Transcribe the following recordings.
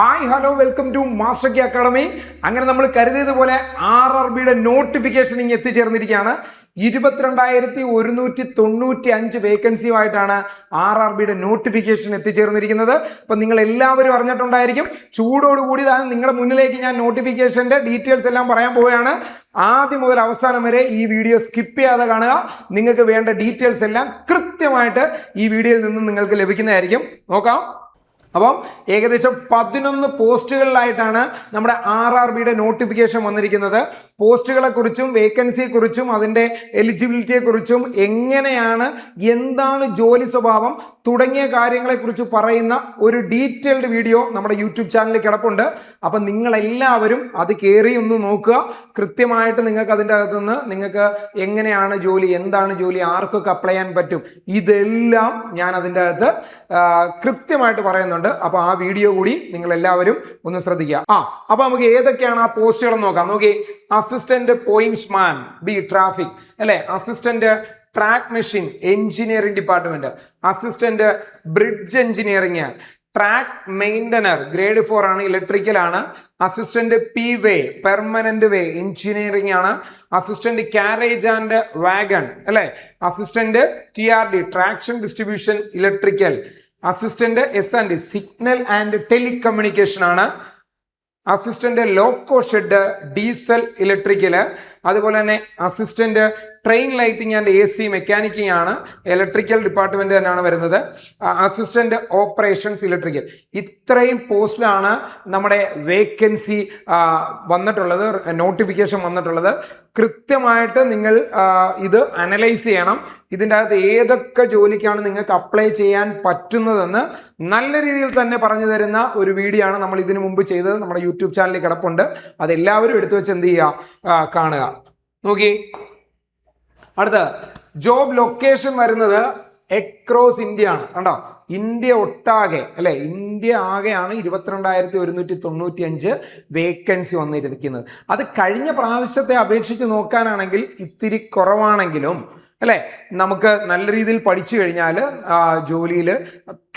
Hi hello welcome to master key academy. അങ്ങനെ നമ്മൾ കരുതിയതുപോലെ ആർ ആർ ബിയുടെ നോട്ടിഫിക്കേഷൻ ഇങ്ങ് എത്തിച്ചേർന്നിരിക്കുകയാണ്. ഇരുപത്തിരണ്ടായിരത്തി ഒരുന്നൂറ്റി തൊണ്ണൂറ്റി അഞ്ച് വേക്കൻസിയുമായിട്ടാണ് ആർ ആർ ബിയുടെ നോട്ടിഫിക്കേഷൻ എത്തിച്ചേർന്നിരിക്കുന്നത്. അപ്പം നിങ്ങൾ എല്ലാവരും അറിഞ്ഞിട്ടുണ്ടായിരിക്കും. ചൂടോടുകൂടി തന്നെ നിങ്ങളുടെ മുന്നിലേക്ക് ഞാൻ നോട്ടിഫിക്കേഷന്റെ ഡീറ്റെയിൽസ് എല്ലാം പറയാൻ പോവുകയാണ്. ആദ്യം മുതൽ അവസാനം വരെ ഈ വീഡിയോ സ്കിപ്പ് ചെയ്യാതെ കാണുക. നിങ്ങൾക്ക് വേണ്ട ഡീറ്റെയിൽസ് എല്ലാം കൃത്യമായിട്ട് ഈ വീഡിയോയിൽ നിന്ന് നിങ്ങൾക്ക് ലഭിക്കുന്നതായിരിക്കും. നോക്കാം. അപ്പം ഏകദേശം പതിനൊന്ന് പോസ്റ്റുകളിലായിട്ടാണ് നമ്മുടെ ആർ ആർ ബിയുടെ നോട്ടിഫിക്കേഷൻ വന്നിരിക്കുന്നത്. പോസ്റ്റുകളെ കുറിച്ചും വേക്കൻസിയെ കുറിച്ചും അതിന്റെ എലിജിബിലിറ്റിയെ കുറിച്ചും എങ്ങനെയാണ് എന്താണ് ജോലി സ്വഭാവം തുടങ്ങിയ കാര്യങ്ങളെക്കുറിച്ച് പറയുന്ന ഒരു ഡീറ്റെയിൽഡ് വീഡിയോ നമ്മുടെ യൂട്യൂബ് ചാനലിൽ കിടപ്പുണ്ട്. അപ്പം നിങ്ങളെല്ലാവരും അത് കയറി ഒന്ന് നോക്കുക. കൃത്യമായിട്ട് നിങ്ങൾക്ക് അതിന്റെ അകത്തുനിന്ന് നിങ്ങൾക്ക് എങ്ങനെയാണ് ജോലി എന്താണ് ജോലി ആർക്കൊക്കെ അപ്ലൈ ചെയ്യാൻ പറ്റും ഇതെല്ലാം ഞാൻ അതിന്റെ അകത്ത് കൃത്യമായിട്ട് പറയുന്നുണ്ട്. അപ്പോൾ ആ വീഡിയോ കൂടി നിങ്ങളെല്ലാവരും ഒന്ന് ശ്രദ്ധിക്കുക. ആ അപ്പോൾ നമുക്ക് ഏതൊക്കെയാണ് ആ പോസ്റ്റുകൾ നോക്കാം. നോക്കി assistant pointsman B traffic അല്ലെ? Assistant track machine engineering department assistant bridge engineering track maintainer grade four ആണ് ഇലക്ട്രിക്കൽ ആണ്. Assistant P way permanent way engineering ആണ്. അസിസ്റ്റന്റ് കാരേജ് ആൻഡ് വാഗൺ അല്ലെ? Assistant T R D traction distribution electrical assistant S and signal and telecommunication ആണ്. Assistant loco shed diesel electrical അതുപോലെ തന്നെ assistant train lighting and A C mechanicking ആണ് electrical department തന്നെയാണ് വരുന്നത്. Assistant operations electrical. ഇത്രയും പോസ്റ്റിലാണ് നമ്മുടെ വേക്കൻസി വന്നിട്ടുള്ളത് നോട്ടിഫിക്കേഷൻ വന്നിട്ടുള്ളത്. കൃത്യമായിട്ട് നിങ്ങൾ ഇത് അനലൈസ് ചെയ്യണം. ഇതിന്റെ അകത്ത് ഏതൊക്കെ ജോലിക്കാണ് നിങ്ങൾക്ക് അപ്ലൈ ചെയ്യാൻ പറ്റുന്നതെന്ന് നല്ല രീതിയിൽ തന്നെ പറഞ്ഞു തരുന്ന ഒരു വീഡിയോ ആണ് നമ്മൾ ഇതിനു മുമ്പ് ചെയ്തത്. നമ്മുടെ യൂട്യൂബ് ചാനലിൽ കിടപ്പുണ്ട്. അതെല്ലാവരും എടുത്തു വെച്ച് എന്ത് ചെയ്യുക? കാണുക. നോക്കി അടുത്ത ജോബ് ലൊക്കേഷൻ വരുന്നത് എക്രോസ് ഇന്ത്യ ആണ് കണ്ടോ? ഇന്ത്യ ഒട്ടാകെ അല്ലെ? ഇന്ത്യ ആകെയാണ് ഇരുപത്തിരണ്ടായിരത്തി ഒരുന്നൂറ്റി തൊണ്ണൂറ്റി അഞ്ച് വേക്കൻസി വന്നിരിക്കുന്നത്. അത് കഴിഞ്ഞ പ്രാവശ്യത്തെ അപേക്ഷിച്ച് നോക്കാനാണെങ്കിൽ ഇത്തിരി കുറവാണെങ്കിലും അല്ലെ? നമുക്ക് നല്ല രീതിയിൽ പഠിച്ചു കഴിഞ്ഞാൽ ജോലിയിൽ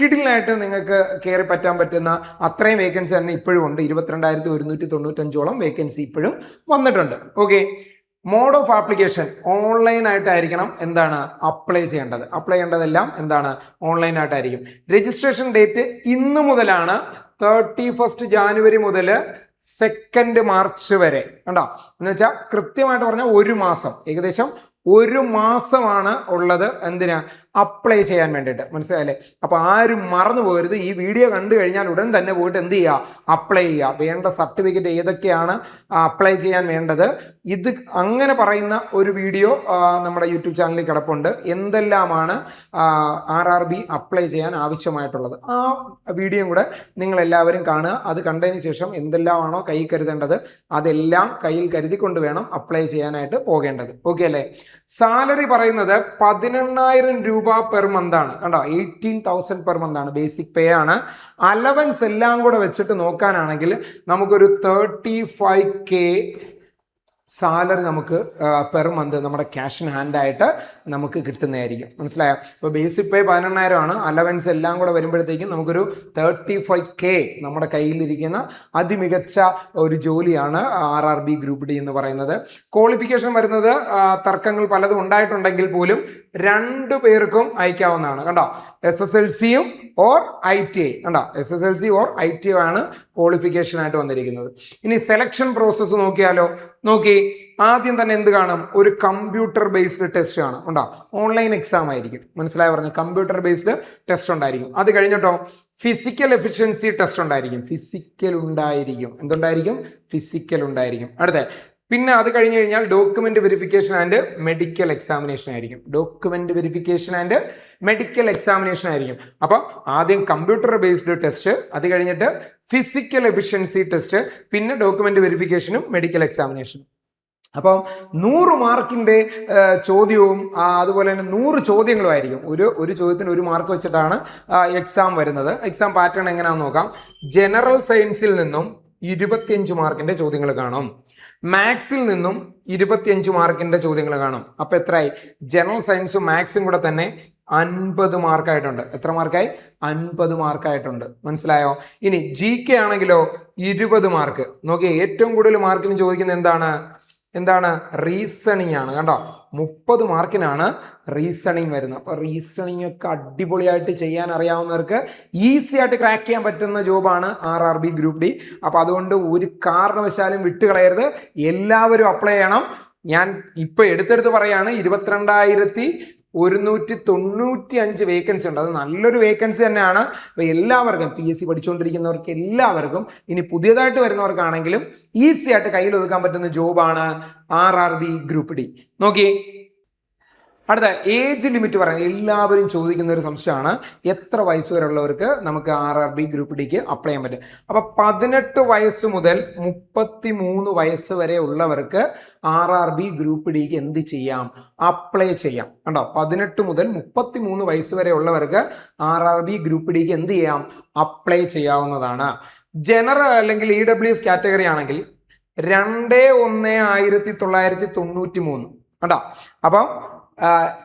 കിടിലായിട്ട് നിങ്ങൾക്ക് കയറി പറ്റാൻ പറ്റുന്ന അത്രയും വേക്കൻസി തന്നെ ഇപ്പോഴും ഉണ്ട്. ഇരുപത്തിരണ്ടായിരത്തി ഒരുന്നൂറ്റി തൊണ്ണൂറ്റഞ്ചോളം വേക്കൻസി ഇപ്പോഴും വന്നിട്ടുണ്ട്. Okay mode of application online ആയിട്ടായിരിക്കണം എന്താണ് അപ്ലൈ ചെയ്യേണ്ടത്. അപ്ലൈ ചെയ്യേണ്ടതെല്ലാം എന്താണ് ഓൺലൈൻ ആയിട്ടായിരിക്കും. രജിസ്ട്രേഷൻ ഡേറ്റ് ഇന്ന് മുതലാണ് തേർട്ടി ഫസ്റ്റ് ജാനുവരി മുതൽ സെക്കൻഡ് മാർച്ച് വരെ. കണ്ടോ? എന്ന് വെച്ചാൽ കൃത്യമായിട്ട് പറഞ്ഞാൽ ഒരു മാസം. ഏകദേശം ഒരു മാസമാണ് ഉള്ളത്. എന്തിനാ? അപ്ലൈ ചെയ്യാൻ വേണ്ടിയിട്ട്. മനസ്സിലായല്ലേ? അപ്പോൾ ആരും മറന്നു പോകരുത്. ഈ വീഡിയോ കണ്ടു കഴിഞ്ഞാൽ ഉടൻ തന്നെ പോയിട്ട് എന്ത് ചെയ്യുക? അപ്ലൈ ചെയ്യുക. വേണ്ട സർട്ടിഫിക്കറ്റ് ഏതൊക്കെയാണ് അപ്ലൈ ചെയ്യാൻ വേണ്ടത്? ഇത് അങ്ങനെ പറയുന്ന ഒരു വീഡിയോ നമ്മുടെ യൂട്യൂബ് ചാനലിൽ കിടപ്പുണ്ട്. എന്തെല്ലാമാണ് ആർ ആർ ബി അപ്ലൈ ചെയ്യാൻ ആവശ്യമായിട്ടുള്ളത്? ആ വീഡിയോയും കൂടെ നിങ്ങൾ എല്ലാവരും കാണുക. അത് കണ്ടതിന് ശേഷം എന്തെല്ലാമാണോ കയ്യിൽ കരുതേണ്ടത് അതെല്ലാം കയ്യിൽ കരുതിക്കൊണ്ട് വേണം അപ്ലൈ ചെയ്യാനായിട്ട് പോകേണ്ടത്. ഓക്കെ അല്ലേ? സാലറി പറയുന്നത് പതിനെണ്ണായിരം രൂപ പെർ മന്ത് ആണ്. കണ്ടോ? എയ്റ്റീൻ തൗസൻഡ് പെർ മന്ത് ആണ് ബേസിക് പേ ആണ്. അലവൻസ് എല്ലാം കൂടെ വെച്ചിട്ട് നോക്കാനാണെങ്കിൽ നമുക്കൊരു തേർട്ടി ഫൈവ് കെ സാലറി നമുക്ക് പെർ മന്ത് നമ്മുടെ ക്യാഷ് ഇൻ ഹാൻഡ് ആയിട്ട് നമുക്ക് കിട്ടുന്നതായിരിക്കും. മനസ്സിലായോ? ഇപ്പോൾ ബേസിക് പേ പതിനെണ്ണായിരം ആണ്. അലവൻസ് എല്ലാം കൂടെ വരുമ്പോഴത്തേക്കും നമുക്കൊരു തേർട്ടി ഫൈവ് കെ നമ്മുടെ കയ്യിലിരിക്കുന്ന അതിമികച്ച ഒരു ജോലിയാണ് R R B group D എന്ന് പറയുന്നത്. ക്വാളിഫിക്കേഷൻ വരുന്നത് തർക്കങ്ങൾ പലതും ഉണ്ടായിട്ടുണ്ടെങ്കിൽ പോലും രണ്ടു പേർക്കും അയക്കാവുന്നതാണ്. കണ്ടോ? എസ് എസ് എൽ സിയും ഓർ ഐ ടി ഐ കണ്ടോ? S S L C or I T I ആണ് ക്വാളിഫിക്കേഷൻ ആയിട്ട് വന്നിരിക്കുന്നത്. ഇനി സെലക്ഷൻ പ്രോസസ്സ് നോക്കിയാലോ? നോക്കി. ആദ്യം തന്നെ എന്ത് കാണും? ഒരു കമ്പ്യൂട്ടർ ബേസ്ഡ് ടെസ്റ്റ് ആണ് ഉണ്ടോ ഓൺലൈൻ എക്സാം ആയിരിക്കും. മനസ്സിലായി പറഞ്ഞു കമ്പ്യൂട്ടർ ബേസ്ഡ് ടെസ്റ്റ് ഉണ്ടായിരിക്കും. അത് കഴിഞ്ഞിട്ടോ? ഫിസിക്കൽ എഫിഷ്യൻസി ടെസ്റ്റ് ഉണ്ടായിരിക്കും. ഫിസിക്കൽ ഉണ്ടായിരിക്കും. എന്തുണ്ടായിരിക്കും? ഫിസിക്കൽ ഉണ്ടായിരിക്കും. അടുത്ത. പിന്നെ അത് കഴിഞ്ഞ് കഴിഞ്ഞാൽ document verification and medical examination ആയിരിക്കും. Document verification and medical examination ആയിരിക്കും. അപ്പോൾ ആദ്യം കമ്പ്യൂട്ടർ ബേസ്ഡ് ടെസ്റ്റ് അത് കഴിഞ്ഞിട്ട് ഫിസിക്കൽ എഫിഷ്യൻസി ടെസ്റ്റ് പിന്നെ ഡോക്യുമെന്റ് വെരിഫിക്കേഷനും മെഡിക്കൽ എക്സാമിനേഷനും അപ്പം നൂറ് മാർക്കിന്റെ ചോദ്യവും അതുപോലെ തന്നെ നൂറ് ചോദ്യങ്ങളുമായിരിക്കും. ഒരു ഒരു ചോദ്യത്തിന് ഒരു മാർക്ക് വെച്ചിട്ടാണ് എക്സാം വരുന്നത്. എക്സാം പാറ്റേൺ എങ്ങനെയാണെന്ന് നോക്കാം. ജനറൽ സയൻസിൽ നിന്നും ഇരുപത്തിയഞ്ച് മാർക്കിന്റെ ചോദ്യങ്ങൾ കാണും. മാത്സിൽ നിന്നും ഇരുപത്തിയഞ്ച് മാർക്കിന്റെ ചോദ്യങ്ങൾ കാണും. അപ്പോൾ എത്രയായി? ജനറൽ സയൻസും മാത്സും കൂടെ തന്നെ അൻപത് മാർക്കായിട്ടുണ്ട്. എത്ര മാർക്കായി? അൻപത് മാർക്കായിട്ടുണ്ട്. മനസ്സിലായോ? ഇനി ജി കെ ആണെങ്കിലോ ഇരുപത് മാർക്ക്. നോക്കിയേ ഏറ്റവും കൂടുതൽ മാർക്കിന് ചോദിക്കുന്നത് എന്താണ്? എന്താണ്? റീസണിങ് ആണ്. കണ്ടോ? മുപ്പത് മാർക്കിനാണ് റീസണിങ് വരുന്നത്. അപ്പോൾ റീസണിങ് ഒക്കെ അടിപൊളിയായിട്ട് ചെയ്യാൻ അറിയാവുന്നവർക്ക് ഈസി ആയിട്ട് ക്രാക്ക് ചെയ്യാൻ പറ്റുന്ന ജോബാണ് R R B group D അപ്പോൾ അതുകൊണ്ട് ഒരു കാരണവശാലും വിട്ടുകളയരുത്. എല്ലാവരും അപ്ലൈ ചെയ്യണം. ഞാൻ ഇപ്പൊ എടുത്തെടുത്ത് പറയാണ് ഇരുപത്തിരണ്ടായിരത്തി ഒരുന്നൂറ്റി തൊണ്ണൂറ്റി അഞ്ച് വേക്കൻസി ഉണ്ട്. അത് നല്ലൊരു വേക്കൻസി തന്നെയാണ്. അപ്പോൾ എല്ലാവർക്കും പി എസ് സി പഠിച്ചുകൊണ്ടിരിക്കുന്നവർക്ക് എല്ലാവർക്കും ഇനി പുതിയതായിട്ട് വരുന്നവർക്കാണെങ്കിലും ഈസി ആയിട്ട് കയ്യിൽ ഒതുക്കാൻ പറ്റുന്ന ജോബാണ് R R B group D നോക്കി അടുത്ത ഏജ് ലിമിറ്റ് പറയുന്നത് എല്ലാവരും ചോദിക്കുന്ന ഒരു സംശയമാണ്. എത്ര വയസ്സ് വരെയുള്ളവർക്ക് നമുക്ക് ആർ ആർ ബി ഗ്രൂപ്പ് ഡിക്ക് അപ്ലൈ ചെയ്യാൻ പറ്റും? അപ്പൊ പതിനെട്ട് വയസ്സ് മുതൽ മുപ്പത്തി മൂന്ന് വയസ്സ് വരെ ഉള്ളവർക്ക് ആർ ആർ ബി ഗ്രൂപ്പ് ഡിക്ക് എന്ത് ചെയ്യാം? അപ്ലൈ ചെയ്യാം. കണ്ടോ? പതിനെട്ട് മുതൽ മുപ്പത്തി മൂന്ന് വയസ്സ് വരെ ഉള്ളവർക്ക് ആർ ആർ ബി ഗ്രൂപ്പ് ഡിക്ക് എന്ത് ചെയ്യാം? അപ്ലൈ ചെയ്യാവുന്നതാണ്. ജനറൽ അല്ലെങ്കിൽ ഇ ഡബ്ല്യു എസ് കാറ്റഗറി ആണെങ്കിൽ രണ്ട് ഒന്ന് ആയിരത്തി തൊള്ളായിരത്തി തൊണ്ണൂറ്റി മൂന്ന് കണ്ടോ? അപ്പം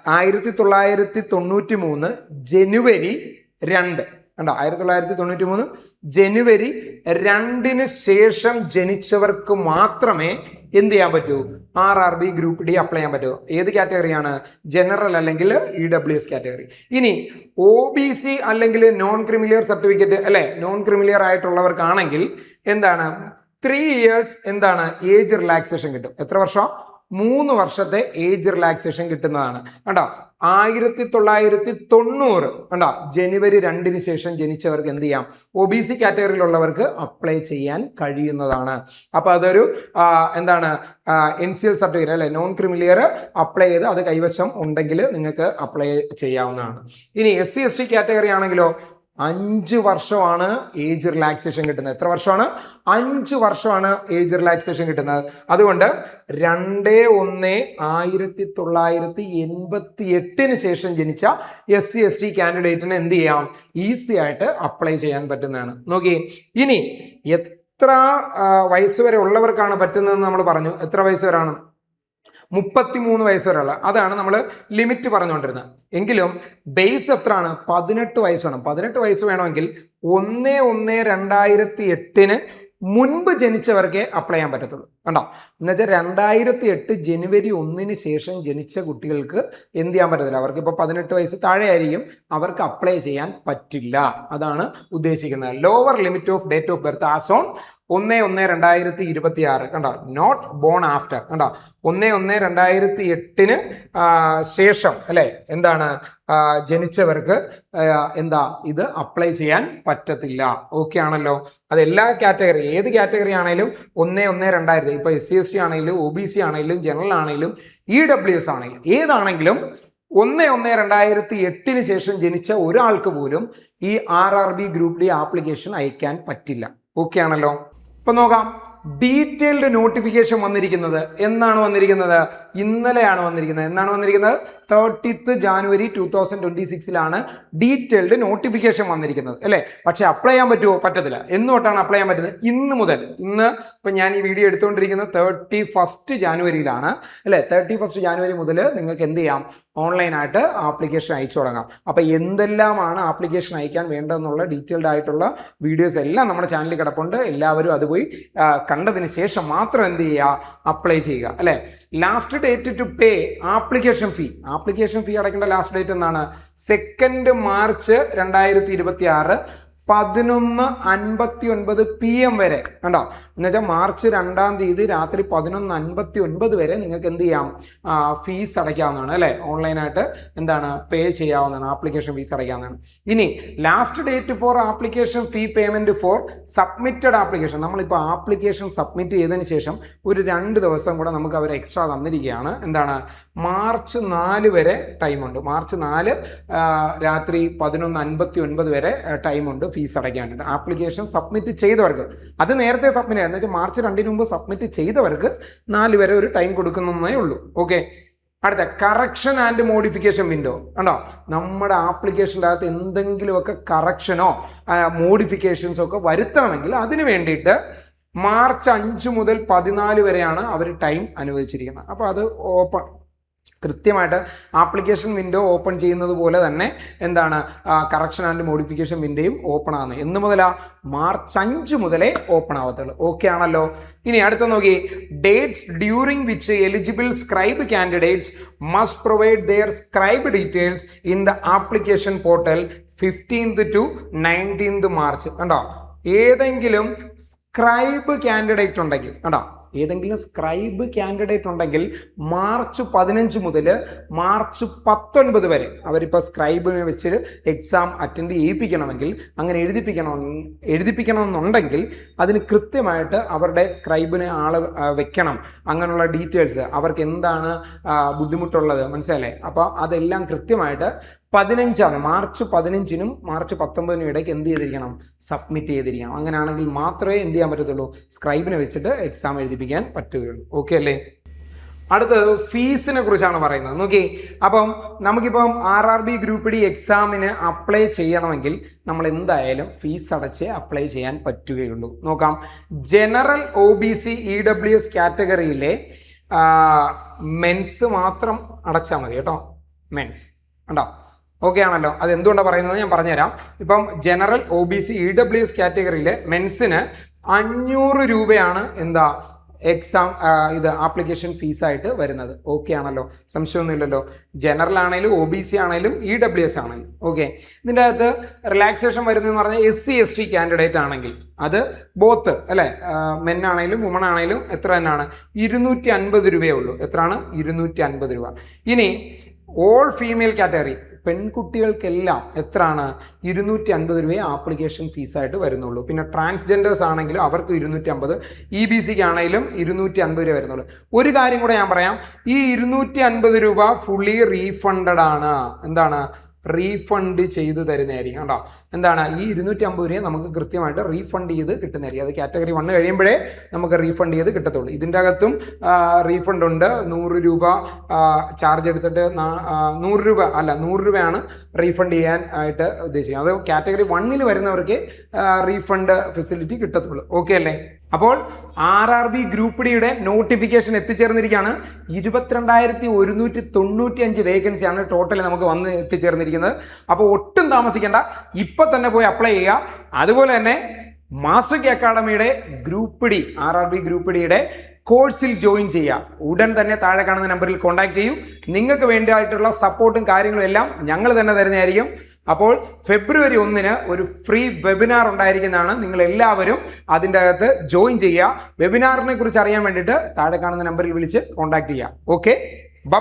ആയിരത്തി തൊള്ളായിരത്തി തൊണ്ണൂറ്റി മൂന്ന് ജനുവരി രണ്ട്. കണ്ടോ? ആയിരത്തി തൊള്ളായിരത്തി തൊണ്ണൂറ്റി മൂന്ന് ജനുവരി രണ്ടിന് ശേഷം ജനിച്ചവർക്ക് മാത്രമേ എന്ത് ചെയ്യാൻ പറ്റൂ? R R B group D apply ചെയ്യാൻ പറ്റൂ. ഏത് കാറ്റഗറിയാണ് ജനറൽ അല്ലെങ്കിൽ ഇ ഡബ്ല്യു എസ് കാറ്റഗറി. ഇനി ഒ ബി സി അല്ലെങ്കിൽ നോൺ ക്രിമിലിയർ സർട്ടിഫിക്കറ്റ് അല്ലെ? നോൺ ക്രിമിലിയർ ആയിട്ടുള്ളവർക്കാണെങ്കിൽ എന്താണ്? ത്രീ ഇയേഴ്സ് എന്താണ്? ഏജ് റിലാക്സേഷൻ കിട്ടും. എത്ര വർഷം? മൂന്ന് വർഷത്തെ ഏജ് റിലാക്സേഷൻ കിട്ടുന്നതാണ്. കണ്ടോ? ആയിരത്തി തൊള്ളായിരത്തി തൊണ്ണൂറ് കണ്ടോ? ജനുവരി രണ്ടിന് ശേഷം ജനിച്ചവർക്ക് എന്ത് ചെയ്യാം? ഒ ബി സി കാറ്റഗറിയിലുള്ളവർക്ക് അപ്ലൈ ചെയ്യാൻ കഴിയുന്നതാണ്. അപ്പോൾ അതൊരു എന്താണ് എൻ സി എൽ സർട്ടിഫിക്കറ്റ് അല്ലെ? നോൺ ക്രിമിലിയർ അപ്ലൈ ചെയ്ത് അത് കൈവശം ഉണ്ടെങ്കിൽ നിങ്ങൾക്ക് അപ്ലൈ ചെയ്യാവുന്നതാണ്. ഇനി S C S T category ആണെങ്കിലോ? അഞ്ച് വർഷമാണ് ഏജ് റിലാക്സേഷൻ കിട്ടുന്നത്. എത്ര വർഷമാണ്? അഞ്ച് വർഷമാണ് ഏജ് റിലാക്സേഷൻ കിട്ടുന്നത്. അതുകൊണ്ട് രണ്ട് ഒന്ന് ആയിരത്തി തൊള്ളായിരത്തി എൺപത്തി എട്ടിന് ശേഷം ജനിച്ച എസ് സി എസ് ടി കാൻഡിഡേറ്റിന് എന്ത് ചെയ്യാം? ഈസി ആയിട്ട് അപ്ലൈ ചെയ്യാൻ പറ്റുന്നതാണ്. നോക്കി ഇനി എത്ര വയസ്സ് വരെ ഉള്ളവർക്കാണ് പറ്റുന്നതെന്ന് നമ്മൾ പറഞ്ഞു. എത്ര വയസ്സ് വരെയാണ്? മുപ്പത്തിമൂന്ന് വയസ്സ് വരെയുള്ള അതാണ് നമ്മൾ ലിമിറ്റ് പറഞ്ഞുകൊണ്ടിരുന്നത്. എങ്കിലും ബേസ് എത്രയാണ്? പതിനെട്ട് വയസ്സ് വേണം പതിനെട്ട് വയസ്സ് വേണമെങ്കിൽ ഒന്ന് ഒന്ന് രണ്ടായിരത്തി എട്ടിന് മുൻപ് ജനിച്ചവർക്കേ അപ്ലൈ ചെയ്യാൻ പറ്റത്തുള്ളൂ. കണ്ടോ? എന്ന് വെച്ചാൽ രണ്ടായിരത്തി എട്ട് ജനുവരി ഒന്നിന് ശേഷം ജനിച്ച കുട്ടികൾക്ക് എന്ത് ചെയ്യാൻ പറ്റത്തില്ല. അവർക്ക് ഇപ്പോൾ പതിനെട്ട് വയസ്സ് താഴെ ആയിരിക്കും അവർക്ക് അപ്ലൈ ചെയ്യാൻ പറ്റില്ല. അതാണ് ഉദ്ദേശിക്കുന്നത്. Lower limit of date of birth as on ഒന്ന് ഒന്ന് രണ്ടായിരത്തി ഇരുപത്തി ആറ് കണ്ടോ? നോട്ട് ബോൺ ആഫ്റ്റർ കണ്ടോ? ഒന്ന് ഒന്ന് രണ്ടായിരത്തി എട്ടിന് ശേഷം അല്ലെ? എന്താണ് ജനിച്ചവർക്ക് എന്താ ഇത് അപ്ലൈ ചെയ്യാൻ പറ്റത്തില്ല. ഓക്കെ ആണല്ലോ? അത് എല്ലാ കാറ്റഗറി ഏത് കാറ്റഗറി ആണെങ്കിലും ഒന്ന് ഒന്ന് രണ്ടായിരത്തി ഇപ്പൊ എസ് സി എസ് ടി ആണെങ്കിലും ഒ ബി സി ആണെങ്കിലും ജനറൽ ആണെങ്കിലും ഇ ഡബ്ല്യു എസ് ആണെങ്കിലും ഏതാണെങ്കിലും ഒന്ന് ഒന്ന് രണ്ടായിരത്തി എട്ടിന് ശേഷം ജനിച്ച ഒരാൾക്ക് പോലും ഈ R R B group D application അയക്കാൻ പറ്റില്ല. ഓക്കെ ആണല്ലോ? ഇപ്പൊ നോക്കാം. ഡീറ്റെയിൽഡ് നോട്ടിഫിക്കേഷൻ വന്നിരിക്കുന്നത് എന്നാണ് വന്നിരിക്കുന്നത്? ഇന്നലെയാണ് വന്നിരിക്കുന്നത്. എന്നാണ് വന്നിരിക്കുന്നത്? Thirtieth January two thousand twenty സിക്സിലാണ് detailed notification വന്നിരിക്കുന്നത്. അല്ലേ? പക്ഷെ അപ്ലൈ ചെയ്യാൻ പറ്റുമോ പറ്റത്തില്ല. എന്ന് തൊട്ടാണ് അപ്ലൈ ചെയ്യാൻ പറ്റുന്നത്. ഇന്ന് മുതൽ ഇന്ന് ഇപ്പം ഞാൻ ഈ വീഡിയോ എടുത്തുകൊണ്ടിരിക്കുന്നത് തേർട്ടി ഫസ്റ്റ് ജാനുവരിയിലാണ്. അല്ലേ? തേർട്ടി ഫസ്റ്റ് ജാനുവരി മുതൽ നിങ്ങൾക്ക് എന്ത് ചെയ്യാം? ഓൺലൈനായിട്ട് ആപ്ലിക്കേഷൻ അയച്ചു തുടങ്ങാം. അപ്പോൾ എന്തെല്ലാമാണ് ആപ്ലിക്കേഷൻ അയക്കാൻ വേണ്ടതെന്നുള്ള ഡീറ്റെയിൽഡ് ആയിട്ടുള്ള വീഡിയോസ് എല്ലാം നമ്മുടെ ചാനലിൽ കിടപ്പുണ്ട്. എല്ലാവരും അത് പോയി കണ്ടതിന് ശേഷം മാത്രം എന്ത് ചെയ്യുക? അപ്ലൈ ചെയ്യുക അല്ലേ? Last date to pay application fee application fee അടയ്ക്കേണ്ട ലാസ്റ്റ് ഡേറ്റ് എന്നാണ് സെക്കൻഡ് മാർച്ച് രണ്ടായിരത്തി പതിനൊന്ന് അൻപത്തി ഒൻപത് പി എം വരെ. കണ്ടോ? എന്ന് വെച്ചാൽ മാർച്ച് രണ്ടാം തീയതി രാത്രി പതിനൊന്ന് അൻപത്തി ഒൻപത് വരെ നിങ്ങൾക്ക് എന്ത് ചെയ്യാം? ഫീസ് അടയ്ക്കാവുന്നതാണ് അല്ലേ? ഓൺലൈനായിട്ട് എന്താണ്? പേ ചെയ്യാവുന്നതാണ്. ആപ്ലിക്കേഷൻ ഫീസ് അടയ്ക്കാവുന്നതാണ്. ഇനി last date for application fee payment for submitted application നമ്മളിപ്പോൾ ആപ്ലിക്കേഷൻ സബ്മിറ്റ് ചെയ്തതിന് ശേഷം ഒരു രണ്ട് ദിവസം കൂടെ നമുക്ക് അവർ എക്സ്ട്രാ തന്നിരിക്കുകയാണ്. എന്താണ്? മാർച്ച് നാല് വരെ ടൈമുണ്ട്. മാർച്ച് നാല് രാത്രി പതിനൊന്ന് അൻപത്തി ഒൻപത് വരെ ടൈമുണ്ട് ഫീസ് അടയ്ക്കാനുണ്ട് ആപ്ലിക്കേഷൻ സബ്മിറ്റ് ചെയ്തവർക്ക് അത് നേരത്തെ സബ്മിറ്റ് എന്ന് വെച്ചാൽ മാർച്ച് രണ്ടിന് മുമ്പ് സബ്മിറ്റ് ചെയ്തവർക്ക് നാല് വരെ ഒരു ടൈം കൊടുക്കുന്നതേ ഉള്ളൂ. ഓക്കെ? അടുത്ത കറക്ഷൻ ആൻഡ് മോഡിഫിക്കേഷൻ വിൻഡോ കണ്ടോ? നമ്മുടെ ആപ്ലിക്കേഷന്റെ അകത്ത് എന്തെങ്കിലുമൊക്കെ കറക്ഷനോ മോഡിഫിക്കേഷൻസോ ഒക്കെ വരുത്തണമെങ്കിൽ അതിന് വേണ്ടിയിട്ട് മാർച്ച് അഞ്ച് മുതൽ പതിനാല് വരെയാണ് അവർ ടൈം അനുവദിച്ചിരിക്കുന്നത്. അപ്പോൾ അത് ഓപ്പൺ കൃത്യമായിട്ട് ആപ്ലിക്കേഷൻ വിൻഡോ ഓപ്പൺ ചെയ്യുന്നത് പോലെ തന്നെ എന്താണ് കറക്ഷൻ ആൻഡ് മോഡിഫിക്കേഷൻ വിൻഡോയും ഓപ്പൺ ആണ്. എന്ന് മുതലാ മാർച്ച് അഞ്ച് മുതലേ ഓപ്പൺ ആവത്തുള്ളൂ. ഓക്കെ ആണല്ലോ? ഇനി അടുത്ത നോക്കി. Dates during which eligible scribe candidates must provide their scribe details in the application portal fifteenth to nineteenth March കണ്ടോ? ഏതെങ്കിലും സ്ക്രൈബ് കാൻഡിഡേറ്റ് ഉണ്ടെങ്കിൽ കണ്ടോ? ഏതെങ്കിലും സ്ക്രൈബ് കാൻഡിഡേറ്റ് ഉണ്ടെങ്കിൽ മാർച്ച് പതിനഞ്ച് മുതൽ മാർച്ച് പത്തൊൻപത് വരെ അവരിപ്പോൾ സ്ക്രൈബിനെ വെച്ച് എക്സാം അറ്റൻഡ് ചെയ്യിപ്പിക്കണമെങ്കിൽ അങ്ങനെ എഴുതിപ്പിക്കണം എഴുതിപ്പിക്കണമെന്നുണ്ടെങ്കിൽ അതിന് കൃത്യമായിട്ട് അവരുടെ സ്ക്രൈബിനെ ആൾ വെക്കണം. അങ്ങനെയുള്ള ഡീറ്റെയിൽസ് അവർക്ക് എന്താണ് ബുദ്ധിമുട്ടുള്ളത് മനസ്സിലല്ലേ അപ്പോൾ അതെല്ലാം കൃത്യമായിട്ട് പതിനഞ്ചാണ്. മാർച്ച് പതിനഞ്ചിനും മാർച്ച് പത്തൊമ്പതിനും ഇടയ്ക്ക് എന്ത് ചെയ്തിരിക്കണം? സബ്മിറ്റ് ചെയ്തിരിക്കണം. അങ്ങനെയാണെങ്കിൽ മാത്രമേ എന്ത് ചെയ്യാൻ പറ്റത്തുള്ളൂ? സ്ക്രൈബിനെ വെച്ചിട്ട് എക്സാം എഴുതിപ്പിക്കാൻ പറ്റുകയുള്ളൂ. ഓക്കെ അല്ലേ? അടുത്തത് ഫീസിനെ കുറിച്ചാണ് പറയുന്നത്. നോക്കി അപ്പം നമുക്കിപ്പം R R B group D എക്സാമിന് അപ്ലൈ ചെയ്യണമെങ്കിൽ നമ്മൾ എന്തായാലും ഫീസ് അടച്ച് അപ്ലൈ ചെയ്യാൻ പറ്റുകയുള്ളൂ. നോക്കാം. General O B C E W S കാറ്റഗറിയിലെ men's മാത്രം അടച്ചാൽ മതി കേട്ടോ. മെൻസ് ഉണ്ടോ ഓക്കെ ആണല്ലോ അത് എന്തുകൊണ്ടാണ് പറയുന്നത് ഞാൻ പറഞ്ഞുതരാം. ഇപ്പം general O B C E W S കാറ്റഗറിയിലെ മെൻസിന് അഞ്ഞൂറ് രൂപയാണ് എന്താ എക്സാം ഇത് ആപ്ലിക്കേഷൻ ഫീസായിട്ട് വരുന്നത്. ഓക്കെ ആണല്ലോ സംശയമൊന്നുമില്ലല്ലോ. ജനറൽ ആണെങ്കിലും ഒ ബി സി ആണെങ്കിലും ഇ ഡബ്ല്യു എസ് ആണെങ്കിലും ഓക്കെ. ഇതിന്റെ അകത്ത് റിലാക്സേഷൻ വരുന്നതെന്ന് പറഞ്ഞാൽ S C S T candidate ആണെങ്കിൽ അത് ബോത്ത് അല്ലേ? മെൻ ആണെങ്കിലും വുമൺ ആണെങ്കിലും എത്ര തന്നെയാണ്? ഇരുന്നൂറ്റി അൻപത് രൂപയേ ഉള്ളൂ. എത്രയാണ്? ഇരുന്നൂറ്റി അൻപത് രൂപ. ഇനി ഓൾ ഫീമെയിൽ കാറ്റഗറി പെൺകുട്ടികൾക്കെല്ലാം എത്രയാണ്? ഇരുന്നൂറ്റി അൻപത് രൂപയെ ആപ്ലിക്കേഷൻ ഫീസായിട്ട് വരുന്നുള്ളൂ. പിന്നെ ട്രാൻസ്ജെൻഡേഴ്സ് ആണെങ്കിലും അവർക്ക് ഇരുന്നൂറ്റി അമ്പത് ഇ ബി സിക്ക് ആണെങ്കിലും ഇരുന്നൂറ്റി അൻപത് രൂപ വരുന്നുള്ളൂ. ഒരു കാര്യം കൂടെ ഞാൻ പറയാം. ഈ ഇരുന്നൂറ്റി അൻപത് രൂപ ഫുള്ളി റീഫണ്ടഡ് ആണ്. എന്താണ്? റീഫണ്ട് ചെയ്ത് തരുന്നതായിരിക്കും കേട്ടോ. എന്താണ്? ഈ ഇരുന്നൂറ്റി അമ്പത് രൂപയെ നമുക്ക് കൃത്യമായിട്ട് റീഫണ്ട് ചെയ്ത് കിട്ടുന്നതായിരിക്കും. അത് കാറ്റഗറി വണ് കഴിയുമ്പോഴേ നമുക്ക് റീഫണ്ട് ചെയ്ത് കിട്ടത്തുള്ളൂ. ഇതിന്റെ അകത്തും റീഫണ്ട് ഉണ്ട്. നൂറ് രൂപ ചാർജ് എടുത്തിട്ട് നൂറ് രൂപ അല്ല നൂറ് രൂപയാണ് റീഫണ്ട് ചെയ്യാൻ ആയിട്ട് ഉദ്ദേശിക്കുന്നത്. അത് കാറ്റഗറി വണ്ണിൽ വരുന്നവർക്ക് റീഫണ്ട് ഫെസിലിറ്റി കിട്ടത്തുള്ളൂ. ഓക്കെ അല്ലേ? അപ്പോൾ ആർ ആർ ബി ഗ്രൂപ്പ് ഡിയുടെ നോട്ടിഫിക്കേഷൻ എത്തിച്ചേർന്നിരിക്കുകയാണ്. ഇരുപത്തിരണ്ടായിരത്തി ഒരുന്നൂറ്റി തൊണ്ണൂറ്റി അഞ്ച് വേക്കൻസിയാണ് ടോട്ടലി നമുക്ക് വന്ന് എത്തിച്ചേർന്നിരിക്കുന്നത്. അപ്പോൾ ഒട്ടും താമസിക്കേണ്ട. ഇപ്പം തന്നെ പോയി അപ്ലൈ ചെയ്യുക. അതുപോലെ തന്നെ master K അക്കാഡമിയുടെ group D R R B group ഡിയുടെ കോഴ്സിൽ ജോയിൻ ചെയ്യുക. ഉടൻ തന്നെ താഴെ കാണുന്ന നമ്പറിൽ കോൺടാക്ട് ചെയ്യൂ. നിങ്ങൾക്ക് വേണ്ടിയായിട്ടുള്ള സപ്പോർട്ടും കാര്യങ്ങളും എല്ലാം ഞങ്ങൾ തന്നെ തരുന്നതായിരിക്കും. അപ്പോൾ ഫെബ്രുവരി ഒന്നിന് ഒരു ഫ്രീ വെബിനാർ ഉണ്ടായിരിക്കുന്നതാണ് നിങ്ങൾ എല്ലാവരും അതിന്റെ അകത്ത് ജോയിൻ ചെയ്യുക. വെബിനാറിനെ കുറിച്ച് അറിയാൻ വേണ്ടിയിട്ട് താഴെ കാണുന്ന നമ്പറിൽ വിളിച്ച് കോൺടാക്ട് ചെയ്യുക. Okay bye